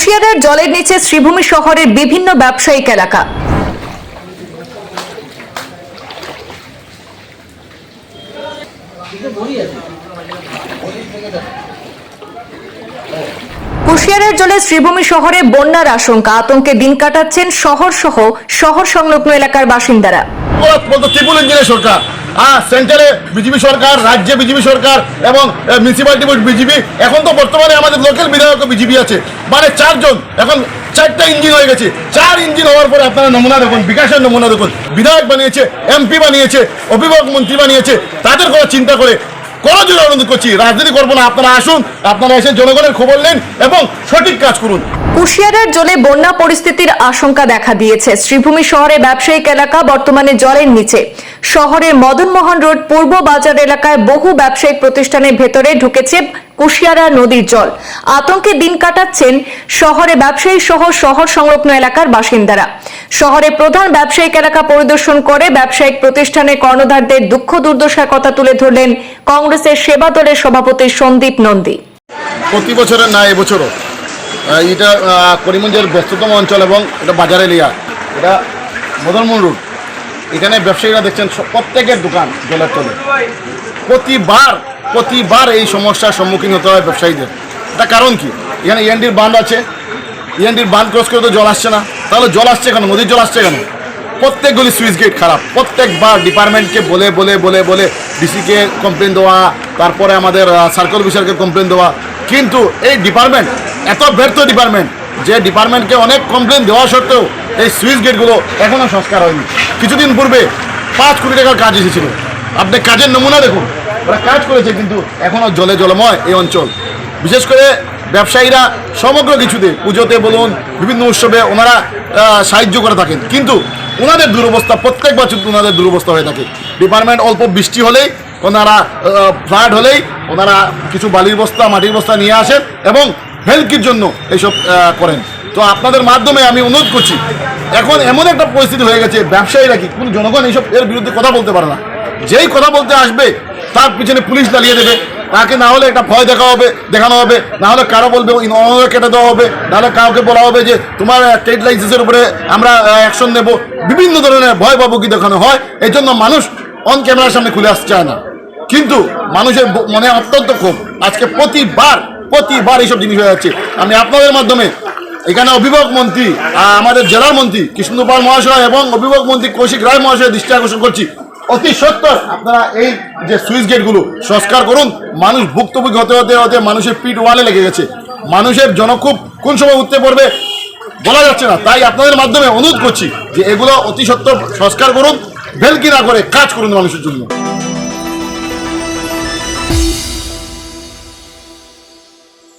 কুশিয়ারার জলের নিচে শ্রীভূমি শহরের বিভিন্ন ব্যবসায়িক এলাকা। কুশিয়ারের জলে শ্রীভূমি শহরে বন্যার আশঙ্কা, আতঙ্কে দিন কাটাচ্ছেন শহর সহ শহর সংলগ্ন এলাকার বাসিন্দারা। বলতো ইঞ্জিনের সরকার। হ্যাঁ সেন্টারে বিজেপি সরকার, রাজ্যে বিজেপি সরকার এবং মিউনিসিপালিটি বোর্ড বিজেপি। এখন তো বর্তমানে আমাদের লোকাল বিধায়ক বিজেপি আছে। মানে চারজন। এখন চারটা ইঞ্জিন হয়ে গেছে। চার ইঞ্জিন হওয়ার পরে আপনারা নমুনা দেখুন, বিকাশের নমুনা দেখুন। বিধায়ক বানিয়েছে, এমপি বানিয়েছে, অভিভাবক মন্ত্রী বানিয়েছে। তাদের কথা চিন্তা করে, কোনো জন্য অনুরোধ করছি, রাজনীতি করব না। আপনারা আসুন, আপনারা এসে জনগণের খবর নেন এবং সঠিক কাজ করুন। কুশিয়ারার জলে বন্যা পরিস্থিতির আশঙ্কা দেখা দিয়েছে। শ্রীভূমি শহরে ব্যবসায়িক এলাকা বর্তমানে জলের নিচে। শহরের মদনমোহন রোড পূর্ব বাজার এলাকায় বহু ব্যবসায়িক প্রতিষ্ঠানের ভেতরে ঢুকেছে কুশিয়ারা নদীর জল। আতঙ্কে দিন কাটাচ্ছেন শহরে ব্যবসায়ী সহ শহর সংলগ্ন এলাকার বাসিন্দারা। শহরে প্রধান ব্যবসায়িক এলাকা পরিদর্শন করে ব্যবসায়িক প্রতিষ্ঠানের কর্ণধারদের দুঃখ দুর্দশার কথা তুলে ধরলেন কংগ্রেসের সেবা দলের সভাপতি সন্দীপ নন্দী। প্রতি বছরের না এবছরও এটা করিমগঞ্জের ব্যস্ততম অঞ্চল এবং এটা বাজার এরিয়া। এটা মদনমোহন রোড। এখানে ব্যবসায়ীরা দেখছেন প্রত্যেকের দোকান জলের তলে প্রতিবার প্রতিবার এই সমস্যার সম্মুখীন হতে হয় ব্যবসায়ীদের। এটা কারণ কি? এখানে ইএনডির বাঁধ আছে। ইএনডির বাঁধ ক্রস করে তো জল আসছে না। তাহলে জল আসছে কেন? নদীর জল আসছে কেন? প্রত্যেকগুলি সুইচ গেট খারাপ। প্রত্যেকবার ডিপার্টমেন্টকে বলে বলে বলে বলে ডিসিকে কমপ্লেন দেওয়া, তারপরে আমাদের সার্কেল অফিসারকে কমপ্লেন দেওয়া। কিন্তু এই ডিপার্টমেন্ট এত ব্যর্থ ডিপার্টমেন্ট যে ডিপার্টমেন্টকে অনেক কমপ্লেন দেওয়া সত্ত্বেও এই সুইচ গেটগুলো এখনও সংস্কার হয়নি। কিছুদিন পূর্বে পাঁচ কোটি টাকার কাজ এসেছিল। আপনি কাজের নমুনা দেখুন। ওরা কাজ করেছে কিন্তু এখনও জলে জলময় এই অঞ্চল। বিশেষ করে ব্যবসায়ীরা সমগ্র কিছুতে পুজোতে বলুন, বিভিন্ন উৎসবে ওনারা সাহায্য করে থাকেন। কিন্তু ওনাদের দুরবস্থা, প্রত্যেক বছর ওনাদের দুরবস্থা হয়ে থাকে। ডিপার্টমেন্ট অল্প বৃষ্টি হলেই, ওনারা ফ্লাড হলেই ওনারা কিছু বালির বস্তা, মাটির বস্তা নিয়ে আসেন এবং হেলকির জন্য এইসব করেন। তো আপনাদের মাধ্যমে আমি অনুরোধ করছি, এখন এমন একটা পরিস্থিতি হয়ে গেছে, ব্যবসায়ীরা কি, কোনো জনগণ এইসব এর বিরুদ্ধে কথা বলতে পারে না। যেই কথা বলতে আসবে, তার পিছনে পুলিশ দাঁড়িয়ে দেবে। তাকে না হলে একটা ভয় দেখা হবে, দেখানো হবে। না হলে কারও বলবে কেটে দেওয়া হবে। নাহলে কাউকে বলা হবে যে, তোমার ট্রেড লাইসেন্সের উপরে আমরা অ্যাকশন নেব। বিভিন্ন ধরনের ভয় বাবুকি দেখানো হয়। এই জন্য মানুষ অন ক্যামেরার সামনে খুলে আসতে চায় না। কিন্তু মানুষের মনে অত্যন্ত ক্ষোভ। আজকে প্রতিবার প্রতিবার এইসব জিনিস হয়ে যাচ্ছে। আমি আপনাদের মাধ্যমে এখানে অভিভাবক মন্ত্রী আমাদের জেলার মন্ত্রী, কৃষ্ণপাল মহাশয় এবং অভিভাবক মন্ত্রী, কৌশিক রায় মহাশয় দৃষ্টি আকর্ষণ করছি। অতি সত্তর আপনারা এই যে সুইচ গেটগুলো সংস্কার করুন, মানুষ ভুক্তভোগী হতে হতে হতে মানুষের পিঠ ওয়ালে লেগে গেছে। মানুষের জনক্ষোভ কোন সময় উঠতে পড়বে বলা যাচ্ছে না। তাই আপনাদের মাধ্যমে অনুরোধ করছি যে এগুলো অতি সত্তর সংস্কার করুন, ভেলকি না করে কাজ করুন মানুষের জন্য।